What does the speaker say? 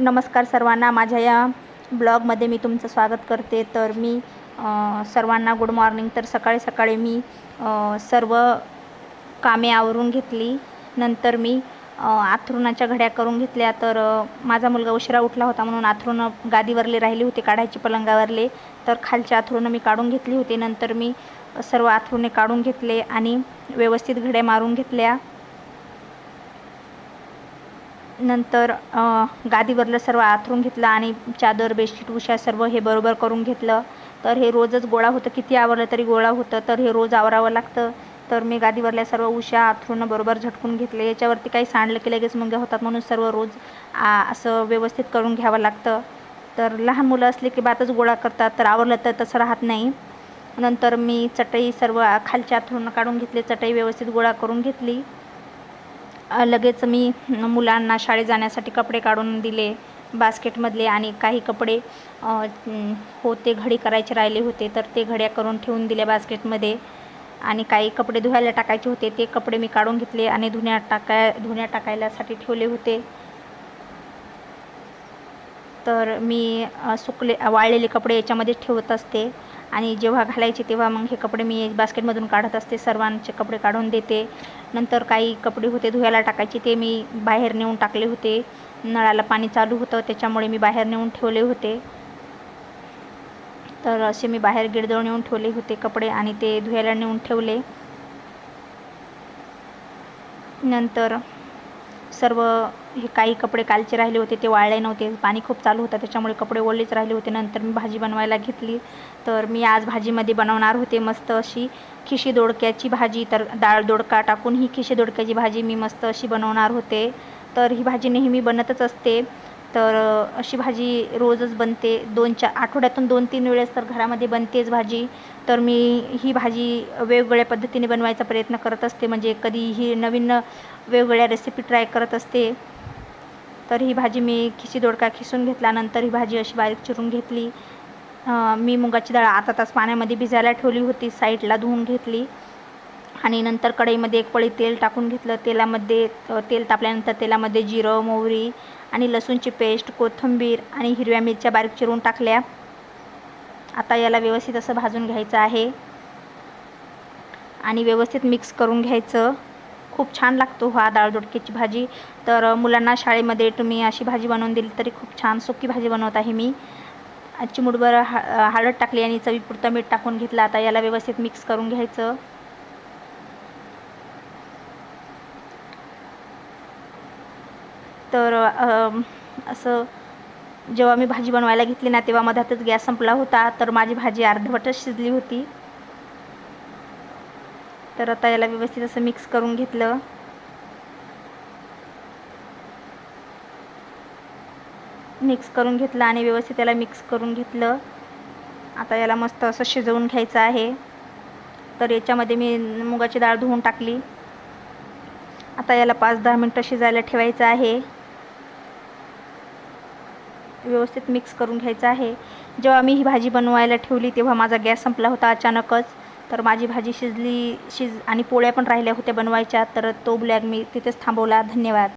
नमस्कार सर्वांना. माझ्या या ब्लॉगमध्ये मी तुमचं स्वागत करते. तर मी सर्वांना गुड मॉर्निंग तर सकाळी सकाळी मी सर्व कामे आवरून घेतली. नंतर मी आथरूणाच्या आथरुणाच्या घड्या करून घेतल्या. तर माझा मुलगा उशिरा उठला होता म्हणून आथरुणं गादीवरले राहिली होती काढायची पलंगावरले. तर खालच्या आथरुणं मी काढून घेतली होती. नंतर मी सर्व आथरुणे काढून घेतले आणि व्यवस्थित घड्या मारून घेतल्या. नंतर गादीवरलं सर्व आथरून घेतलं आणि चादर बेडशीट उशा सर्व हे बरोबर करून घेतलं. तर हे रोजच गोळा होतं. किती आवरलं तरी गोळा होतं. तर हे रोज आवरावं लागतं. तर मी गादीवरल्या सर्व उशा आथरून बरोबर झटकून घेतले. याच्यावरती काही सांडलं की लगेच मुंग्या होतात म्हणून सर्व रोज आ, असं व्यवस्थित करून घ्यावं लागतं. तर लहान मुलं असले की बातच गोळा करतात. तर आवरलं तर तसं राहत नाही. नंतर मी चटई सर्व खालच्या आथरून काढून घेतले. चटई व्यवस्थित गोळा करून घेतली. लगेच मी मुलांना शाळेत जाण्यासाठी कपडे काढून दिले बास्केटमधले आणि काही कपडे होते घडी करायचे राहिले होते तर ते घड्या करून ठेवून दिल्या बास्केटमध्ये. आणि काही कपडे धुवायला टाकायचे होते ते कपडे मी काढून घेतले आणि धुण्यात टाकाय धुण्यात टाकायलासाठी ठेवले होते. तर मी सुकले वाळलेले कपडे याच्यामध्ये ठेवत असते. आणि जेव्हा घालायचे तेव्हा मग हे कपडे मी बास्केटमधून काढत असते. सर्वांचे कपडे काढून देते. नंतर काही कपडे होते धुवायला टाकायचे ते मी बाहेर नेऊन टाकले होते. नळाला पाणी चालू होतं त्याच्यामुळे मी बाहेर नेऊन ठेवले होते. तर असे मी बाहेर गिडदळ नेऊन ठेवले होते कपडे आणि ते धुवायला नेऊन ठेवले. नंतर सर्व हे काही कपडे कालचे राहिले होते ते वाळले नव्हते. पाणी खूप चालू होतं त्याच्यामुळे कपडे ओलेच राहिले होते. नंतर मी भाजी बनवायला घेतली. तर मी आज भाजीमध्ये बनवणार होते मस्त अशी खिशी दोडक्याची भाजी. तर डाळ दोडका टाकून ही खिशी दोडक्याची भाजी मी मस्त अशी बनवणार होते. तर ही भाजी नेहमी बनतच असते. तर अशी भाजी रोजच बनते. दोन चार आठवड्यातून दोन तीन वेळेस तर घरामध्ये बनतेच भाजी. तर मी ही भाजी वेगवेगळ्या पद्धतीने बनवायचा प्रयत्न करत असते. म्हणजे कधी ही नवीन वेगवेगळ्या रेसिपी ट्राय करत असते. तर ही भाजी मी खिशी दोडका खिसून घेतल्यानंतर ही भाजी अशी बारीक चिरून घेतली. मी मुगाची डाळ आता तास पाण्यामध्ये भिजायला ठेवली होती. साईडला धुवून घेतली. आणि नंतर कढईमध्ये एक पळी तेल टाकून घेतलं. तेलामध्ये तेल तापल्यानंतर तेलामध्ये जिरं मोहरी आणि लसूणची पेस्ट कोथिंबीर आणि हिरव्या मिरच्या बारीक चिरून टाकल्या. आता याला व्यवस्थित असं भाजून घ्यायचं आहे. आणि व्यवस्थित मिक्स करून घ्यायचं. खूप छान लागतो हा डाळ भाजी. तर मुलांना शाळेमध्ये तुम्ही अशी भाजी बनवून दिली तरी खूप छान सुकी भाजी बनवत आहे मी. चिमुटभर हा हळद टाकली आणि चवीपुरतं मीठ टाकून घेतलं. आता याला व्यवस्थित मिक्स करून घ्यायचं. तर असं जेव्हा मी भाजी बनवायला घेतली ना तेव्हा मधातच गॅस संपला होता. तर माझी भाजी अर्धवटच शिजली होती. तर आता याला व्यवस्थित असं मिक्स करून घेतलं. मिक्स करून घेतलं आणि व्यवस्थित याला मिक्स करून घेतलं. आता याला मस्त असं शिजवून घ्यायचं आहे. तर याच्यामध्ये मी मुगाची डाळ धुवून टाकली. आता याला पाच दहा मिनटं शिजायला ठेवायचं आहे. व्यवस्थित मिक्स करून घ्यायचं आहे. जेव्हा मी ही भाजी बनवायला ठेवली तेव्हा माझा गॅस संपला होता अचानकच. तर माझी भाजी शिजली शिज आणि पोळ्या पण राहिल्या होत्या बनवायच्या. तर तो ब्लॅग मी तिथेच थांबवला. धन्यवाद.